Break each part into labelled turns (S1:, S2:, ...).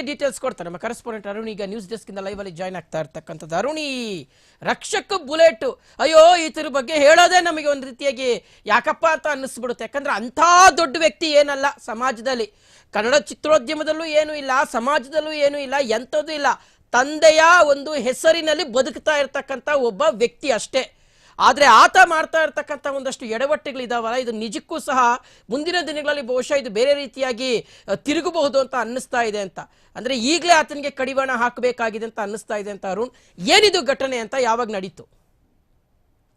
S1: Details ಕೊಡ್ತಾರೆ. ನಮ್ಮ correspondent Arun ಈಗ ನ್ಯೂಸ್ ಡೆಸ್ಕ್ ಇಂದ ಲೈವ್ ಅಲ್ಲಿ ಜಾಯ್ನ್ ಆಗ್ತಾ ಇರ್ತಕ್ಕಂಥದ್ದು. ಅರುಣಿ ರಕ್ಷಕ ಬುಲೆಟ್, ಅಯ್ಯೋ ಈತರ ಬಗ್ಗೆ ಹೇಳೋದೇ ನಮಗೆ ಒಂದು ರೀತಿಯಾಗಿ ಯಾಕಪ್ಪ ಅಂತ ಅನ್ನಿಸ್ಬಿಡುತ್ತೆ. ಯಾಕಂದ್ರೆ ಅಂಥ ದೊಡ್ಡ ವ್ಯಕ್ತಿ ಏನಲ್ಲ ಸಮಾಜದಲ್ಲಿ. ಕನ್ನಡ ಚಿತ್ರೋದ್ಯಮದಲ್ಲೂ ಏನೂ ಇಲ್ಲ, ಸಮಾಜದಲ್ಲೂ ಏನೂ ಇಲ್ಲ, ಎಂಥದ್ದು ಇಲ್ಲ. ತಂದೆಯ ಒಂದು ಹೆಸರಿನಲ್ಲಿ ಬದುಕ್ತಾ ಇರ್ತಕ್ಕಂಥ ಒಬ್ಬ ವ್ಯಕ್ತಿ ಅಷ್ಟೇ. ಆದರೆ ಆತ ಮಾಡ್ತಾ ಇರ್ತಕ್ಕಂಥ ಒಂದಷ್ಟು ಎಡವಟ್ಟುಗಳಿದಾವಲ್ಲ, ಇದು ನಿಜಕ್ಕೂ ಸಹ ಮುಂದಿನ ದಿನಗಳಲ್ಲಿ ಬಹುಶಃ ಇದು ಬೇರೆ ರೀತಿಯಾಗಿ ತಿರುಗಬಹುದು ಅಂತ ಅನ್ನಿಸ್ತಾ ಇದೆ ಅಂತ. ಅಂದ್ರೆ ಈಗಲೇ ಆತನಿಗೆ ಕಡಿವಾಣ ಹಾಕಬೇಕಾಗಿದೆ ಅಂತ ಅನ್ನಿಸ್ತಾ ಇದೆ ಅಂತ ಅರುಣ್. ಏನಿದು ಘಟನೆ ಅಂತ ಯಾವಾಗ ನಡೀತು?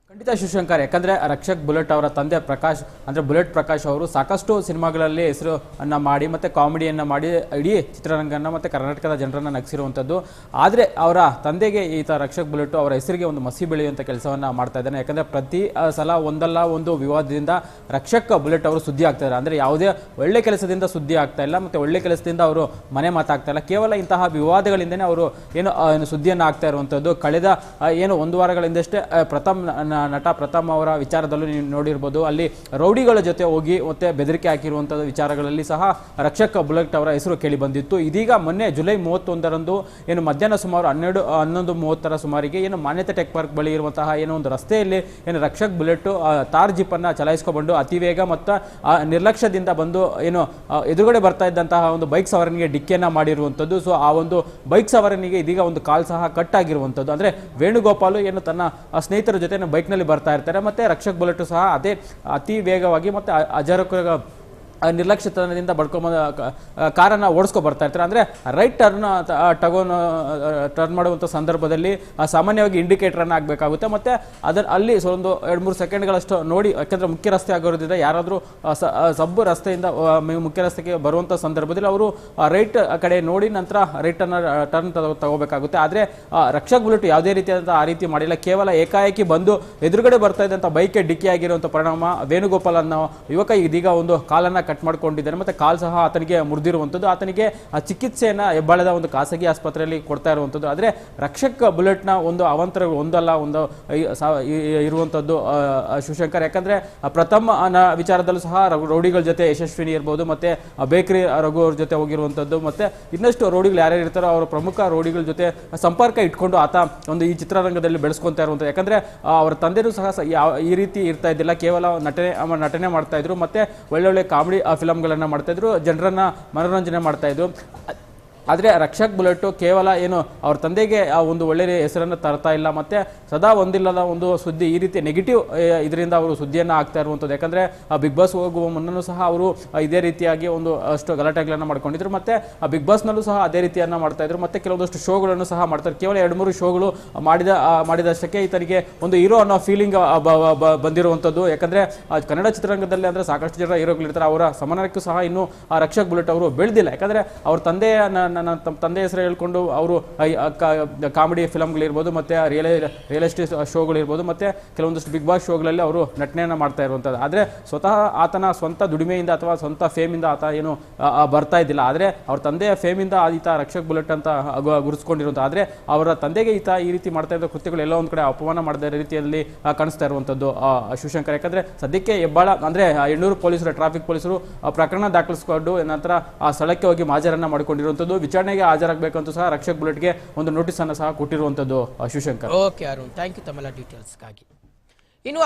S2: ಖಂಡಿತ ಶಿವಶಂಕರ್, ಯಾಕಂದ್ರೆ ರಕ್ಷಕ್ ಬುಲೆಟ್ ಅವರ ತಂದೆ ಪ್ರಕಾಶ್, ಅಂದ್ರೆ ಬುಲೆಟ್ ಪ್ರಕಾಶ್ ಅವರು ಸಾಕಷ್ಟು ಸಿನಿಮಾಗಳಲ್ಲಿ ಹೆಸರು ಅನ್ನ ಮಾಡಿ ಮತ್ತೆ ಕಾಮಿಡಿಯನ್ನ ಮಾಡಿ ಇಡೀ ಚಿತ್ರರಂಗನ ಮತ್ತೆ ಕರ್ನಾಟಕದ ಜನರನ್ನ ನಗಿಸಿರುವಂಥದ್ದು. ಆದ್ರೆ ಅವರ ತಂದೆಗೆ ಈತ ರಕ್ಷಕ್ ಬುಲೆಟ್ ಅವರ ಹೆಸರಿಗೆ ಒಂದು ಮಸಿ ಬೆಳೆಯುವಂತ ಕೆಲಸವನ್ನ ಮಾಡ್ತಾ ಇದ್ದಾನೆ. ಯಾಕಂದ್ರೆ ಪ್ರತಿ ಸಲ ಒಂದಲ್ಲ ಒಂದು ವಿವಾದದಿಂದ ರಕ್ಷಕ್ ಬುಲೆಟ್ ಅವರು ಸುದ್ದಿ ಆಗ್ತಾ ಇದ್ದಾರೆ. ಅಂದ್ರೆ ಯಾವುದೇ ಒಳ್ಳೆ ಕೆಲಸದಿಂದ ಸುದ್ದಿ ಆಗ್ತಾ ಇಲ್ಲ, ಮತ್ತೆ ಒಳ್ಳೆ ಕೆಲಸದಿಂದ ಅವರು ಮನೆ ಮಾತಾಗ್ತಾ ಇಲ್ಲ. ಕೇವಲ ಇಂತಹ ವಿವಾದಗಳಿಂದನೇ ಅವರು ಏನು ಸುದ್ದಿಯನ್ನು ಆಗ್ತಾ ಇರುವಂಥದ್ದು. ಕಳೆದ ಏನು ಒಂದು ವಾರಗಳಿಂದಷ್ಟೇ ಹಿಂದಷ್ಟೇ ಪ್ರಥಮ್ ನಟ ಪ್ರಥಮ್ ಅವರ ವಿಚಾರದಲ್ಲೂ ನೀವು ನೋಡಿರ್ಬೋದು. ಅಲ್ಲಿ ರೌಡಿಗಳ ಜೊತೆ ಹೋಗಿ ಮತ್ತೆ ಬೆದರಿಕೆ ಹಾಕಿರುವಂಥದ್ದು ವಿಚಾರಗಳಲ್ಲಿ ಸಹ ರಕ್ಷಕ ಬುಲೆಟ್ ಅವರ ಹೆಸರು ಕೇಳಿ ಬಂದಿತ್ತು. ಇದೀಗ ಮೊನ್ನೆ ಜುಲೈ ಮೂವತ್ತೊಂದರಂದು ಏನು ಮಧ್ಯಾಹ್ನ ಸುಮಾರು ಹನ್ನೆರಡು, ಹನ್ನೊಂದು ಮೂವತ್ತರ ಸುಮಾರಿಗೆ ಏನು ಮಾನ್ಯತೆ ಟೆಕ್ ಪಾರ್ಕ್ ಬಳಿ ಇರುವಂತಹ ಏನೋ ಒಂದು ರಸ್ತೆಯಲ್ಲಿ ಏನು ರಕ್ಷಕ್ ಬುಲೆಟ್ ತಾರ್ ಜಿಪ್ಪನ್ನು ಚಲಾಯಿಸ್ಕೊಂಡು ಅತಿ ವೇಗ ಮತ್ತು, ಆ, ನಿರ್ಲಕ್ಷ್ಯದಿಂದ ಬಂದು ಏನು ಎದುರುಗಡೆ ಬರ್ತಾ ಇದ್ದಂತಹ ಒಂದು ಬೈಕ್ ಸವಾರನಿಗೆ ಡಿಕ್ಕಿಯನ್ನು ಮಾಡಿರುವಂಥದ್ದು ಸೊ ಆ ಒಂದು ಬೈಕ್ ಸವಾರನಿಗೆ ಇದೀಗ ಒಂದು ಕಾಲ್ ಸಹ ಕಟ್ ಆಗಿರುವಂಥದ್ದು ಅಂದರೆ ವೇಣುಗೋಪಾಲು ಏನು ತನ್ನ ಸ್ನೇಹಿತರ ಜೊತೆ ಬೈಕ್ನಲ್ಲಿ ಬರ್ತಾ ಇರ್ತಾರೆ. ಮತ್ತೆ ರಕ್ಷಕ್ ಬುಲೆಟು ಸಹ ಅದೇ ಅತಿ ವೇಗವಾಗಿ ಮತ್ತು ಅಜಾರೂಕ ನಿರ್ಲಕ್ಷ್ಯತನದಿಂದ ಬಡ್ಕೊಂಬ ಕಾರನ್ನು ಓಡಿಸ್ಕೊ ಬರ್ತಾ ಇರ್ತಾರೆ. ಅಂದರೆ ರೈಟ್ ಟರ್ನ್ ಟಗೋನ್ ಟರ್ನ್ ಮಾಡುವಂಥ ಸಂದರ್ಭದಲ್ಲಿ ಸಾಮಾನ್ಯವಾಗಿ ಇಂಡಿಕೇಟರನ್ನು ಆಗಬೇಕಾಗುತ್ತೆ ಮತ್ತು ಅದರ, ಅಲ್ಲಿ ಒಂದು ಎರಡು ಮೂರು ಸೆಕೆಂಡ್ಗಳಷ್ಟು ನೋಡಿ, ಯಾಕೆಂದರೆ ಮುಖ್ಯ ರಸ್ತೆ ಆಗೋದ್ರಿಂದ ಯಾರಾದರೂ ಸಬ್ಬು ರಸ್ತೆಯಿಂದ ಮುಖ್ಯ ರಸ್ತೆಗೆ ಬರುವಂಥ ಸಂದರ್ಭದಲ್ಲಿ ಅವರು ರೈಟ್ ಕಡೆ ನೋಡಿ ನಂತರ ರೈಟನ್ನು ಟರ್ನ್ ತಗೋಬೇಕಾಗುತ್ತೆ. ಆದರೆ ರಕ್ಷಕ್ ಬುಲೆಟ್ ಯಾವುದೇ ರೀತಿಯಾದಂಥ ಆ ರೀತಿ ಮಾಡಿಲ್ಲ. ಕೇವಲ ಏಕಾಏಕಿ ಬಂದು ಎದುರುಗಡೆ ಬರ್ತಾ ಇದ್ದಂಥ ಬೈಕ್ಗೆ ಡಿಕ್ಕಿ ಆಗಿರುವಂಥ ಪರಿಣಾಮ ವೇಣುಗೋಪಾಲ್ ಅನ್ನೋ ಯುವಕ ಇದೀಗ ಒಂದು ಕಾಲನ್ನ ಕಟ್ ಮತ್ತೆ ಕಾಲ್ ಸಹ ಆತನಿಗೆ ಮುರಿದಿರುವಂಥದ್ದು. ಆತನಿಗೆ, ಆ, ಚಿಕಿತ್ಸೆಯನ್ನ ಹೆಬ್ಬಾಳದ ಒಂದು ಖಾಸಗಿ ಆಸ್ಪತ್ರೆಯಲ್ಲಿ ಕೊಡ್ತಾ ಇರುವಂಥದ್ದು. ಆದರೆ ರಕ್ಷಕ್ ಬುಲೆಟ್ನ ಒಂದು ಅವಂತರ, ಒಂದಲ್ಲ, ಒಂದು ಇರುವಂಥದ್ದು ಶಿವಶಂಕರ್. ಯಾಕಂದ್ರೆ ಪ್ರಥಮ ನ ವಿಚಾರದಲ್ಲೂ ಸಹ ರೌಡಿಗಳ ಜೊತೆ ಯಶಸ್ವಿನಿ ಇರ್ಬೋದು, ಮತ್ತೆ ಬೇಕರಿ ರಘು ಅವ್ರ ಜೊತೆ ಹೋಗಿರುವಂಥದ್ದು, ಮತ್ತೆ ಇನ್ನಷ್ಟು ರೌಡಿಗಳು ಯಾರ್ಯಾರು ಇರ್ತಾರೋ ಅವರ ಪ್ರಮುಖ ರೌಡಿಗಳ ಜೊತೆ ಸಂಪರ್ಕ ಇಟ್ಕೊಂಡು ಆತ ಒಂದು ಈ ಚಿತ್ರರಂಗದಲ್ಲಿ ಬೆಳೆಸ್ಕೊತಾ ಇರುವಂಥದ್ದು. ಯಾಕಂದ್ರೆ ಅವರ ತಂದೆಯೂ ಸಹ ಈ ರೀತಿ ಇರ್ತಾ ಇದ್ದಿಲ್ಲ. ಕೇವಲ ನಟನೆ ನಟನೆ ಮಾಡ್ತಾ ಇದ್ರು. ಮತ್ತೆ ಒಳ್ಳೊಳ್ಳೆ ಕಾಮಿಡಿ ಫಿಲಮ್ಗಳನ್ನ ಮಾಡ್ತಾ ಮಾಡ್ತಾಯಿದ್ರು ಜನರನ್ನ ಮನೋರಂಜನೆ ಮಾಡ್ತಾ ಇದ್ರು. ಆದರೆ ರಕ್ಷಕ್ ಬುಲೆಟ್ ಕೇವಲ ಏನು ಅವ್ರ ತಂದೆಗೆ ಆ ಒಂದು ಒಳ್ಳೆಯ ಹೆಸರನ್ನು ತರ್ತಾ ಇಲ್ಲ, ಮತ್ತು ಸದಾ ಒಂದಿಲ್ಲದ ಒಂದು ಸುದ್ದಿ ಈ ರೀತಿ ನೆಗೆಟಿವ್ ಇದರಿಂದ ಅವರು ಸುದ್ದಿಯನ್ನು ಆಗ್ತಾ ಇರುವಂಥದ್ದು. ಯಾಕಂದರೆ, ಆ ಬಿಗ್ ಬಾಸ್ ಹೋಗುವ ಮುನ್ನೂ ಸಹ ಅವರು ಇದೇ ರೀತಿಯಾಗಿ ಒಂದು ಅಷ್ಟು ಗಲಾಟೆಗಳನ್ನು ಮಾಡ್ಕೊಂಡಿದ್ರು. ಮತ್ತು ಆ ಬಿಗ್ ಬಾಸ್ನಲ್ಲೂ ಸಹ ಅದೇ ರೀತಿಯನ್ನು ಮಾಡ್ತಾ ಇದ್ರು. ಮತ್ತು ಕೆಲವೊಂದಷ್ಟು ಶೋಗಳನ್ನು ಸಹ ಮಾಡ್ತಾರೆ. ಕೇವಲ ಎರಡು ಮೂರು ಶೋಗಳು ಮಾಡಿದ ಮಾಡಿದಷ್ಟಕ್ಕೆ ಈತನಿಗೆ ಒಂದು ಹೀರೋ ಅನ್ನೋ ಫೀಲಿಂಗ್ ಬಂದಿರುವಂಥದ್ದು. ಯಾಕಂದರೆ ಕನ್ನಡ ಚಿತ್ರರಂಗದಲ್ಲಿ ಅಂದರೆ ಸಾಕಷ್ಟು ಜನ ಹೀರೋಗಳಿರ್ತಾರೆ ಅವರ ಸಮಾನಕ್ಕೂ ಸಹ ಇನ್ನೂ ರಕ್ಷಕ್ ಬುಲೆಟ್ ಅವರು ಬೆಳೆದಿಲ್ಲ. ಯಾಕಂದರೆ, ಅವ್ರ ತಂದೆಯ ನ- ನ- ನ- ತಮ್ಮ ತಂದೆ ಹೆಸರು ಹೇಳ್ಕೊಂಡು ಅವರು ಕಾಮಿಡಿ ಫಿಲಮ್ಗಳಿರ್ಬೋದು ಮತ್ತು ರಿಯಲ್ ರಿಯಲ್ ಎಸ್ಟೇಟ್ ಶೋಗಳಿರ್ಬೋದು, ಮತ್ತು ಕೆಲವೊಂದಷ್ಟು ಬಿಗ್ ಬಾಸ್ ಶೋಗಳಲ್ಲಿ ಅವರು ನಟನೆಯನ್ನು ಮಾಡ್ತಾ ಇರುವಂಥದ್ದು. ಆದರೆ ಸ್ವತಃ ಆತನ ಸ್ವಂತ ದುಡಿಮೆಯಿಂದ ಅಥವಾ ಸ್ವಂತ ಫೇಮಿಂದ ಆತ ಏನು ಬರ್ತಾ ಇದ್ದಿಲ್ಲ. ಆದರೆ ಅವ್ರ ತಂದೆಯ ಫೇಮಿಂದ ಈತ ರಕ್ಷಕ್ ಬುಲೆಟ್ ಅಂತ ಗುರುಸ್ಕೊಂಡಿರುವಂಥ ಆದರೆ ಅವರ ತಂದೆಗೆ ಈತ ಈ ರೀತಿ ಮಾಡ್ತಾ ಇರೋ ಕೃತ್ಯಗಳು ಎಲ್ಲೋ ಒಂದು ಕಡೆ ಅಪಮಾನ ಮಾಡಿದ ರೀತಿಯಲ್ಲಿ ಕಾಣಿಸ್ತಾ ಇರುವಂಥದ್ದು ಶಿವಶಂಕರ್. ಯಾಕಂದರೆ ಸದ್ಯಕ್ಕೆ ಹೆಬ್ಬಾಳ, ಅಂದರೆ ಎಣ್ಣೂರು ಪೊಲೀಸರು, ಟ್ರಾಫಿಕ್ ಪೊಲೀಸರು ಪ್ರಕರಣ ದಾಖಲಿಸಿಕೊಂಡು ನಂತರ ಆ ಸ್ಥಳಕ್ಕೆ ಹೋಗಿ ಮಾಜರನ್ನ ಮಾಡಿಕೊಂಡಿರುವಂಥದ್ದು. ವಿಚಾರಣೆಗೆ ಹಾಜರಾಗಬೇಕಂತೂ ಸಹ ರಕ್ಷಕ್ ಬುಲೆಟ್ಗೆ ಒಂದು ನೋಟಿಸ್ ಅನ್ನು ಸಹ ಕೊಟ್ಟಿರುವಂತದ್ದು Shivashankar.
S1: Okay Arun thank you ತಮ್ಮೆಲ್ಲ ಡೀಟೇಲ್ಸ್ಗಾಗಿ ಇನ್ನು